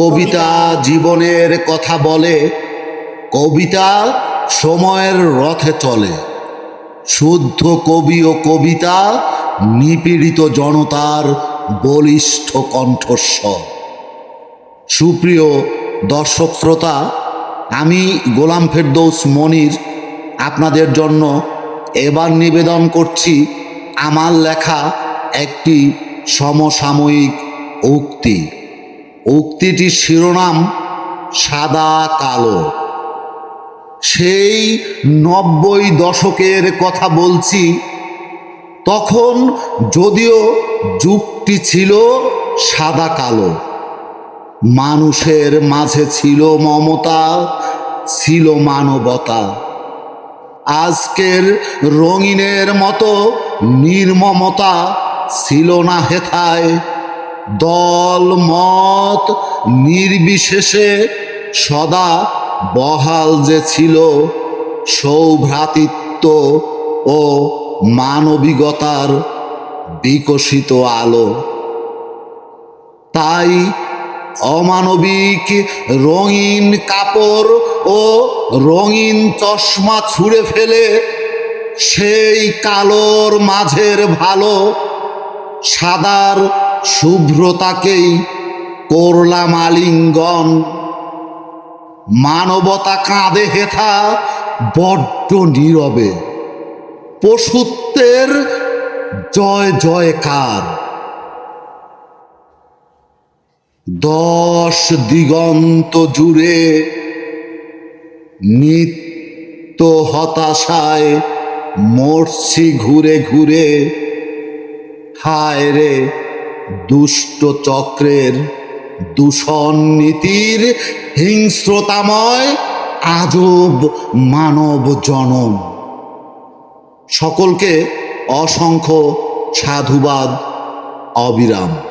কবিতা জীবনের কথা বলে, কবিতা সময়ের রথে চলে। শুদ্ধ কবি ও কবিতা নিপীড়িত জনতার বলিষ্ঠ কণ্ঠস্বর। সুপ্রিয় দর্শক শ্রোতা, আমি গোলাম ফেরদৌস মনির। আপনাদের জন্য এবার নিবেদন করছি আমার লেখা একটি সমসাময়িক উক্তি। উক্তিটির শিরোনাম সাদা কালো। সেই নব্বই দশকের কথা বলছি, তখন যদিও যুগটি ছিল সাদা কালো। মানুষের মাঝে ছিল মমতা, ছিল মানবতা। আজকের রঙিনের মতো নির্মমতা ছিল না হেথায়। দল মত নির্বিশেষে সদা বহাল যে ছিল সৌভ্রাতৃত্ব ও মানবিকতার বিকশিত আলো। তাই অমানবিক রঙিন কাপড় ও রঙিন চশমা ছুঁড়ে ফেলে সেই কালোর মাঝের ভালো সাদার শুভ্রতাকেই করলাম আলিঙ্গন। মানবতা কাঁদে হেথা বড্ড নীরবে। পশুত্বের জয় জয়কার। দশ দিগন্ত জুড়ে নিত্য হতাশায় মরছি ঘুরে ঘুরে। হায় রে দুষ্ট চক্রের দূষণ নীতির হিংস্রতাময় আজব মানব জনম। সকলকে অসংখ্য সাধুবাদ অবিরাম।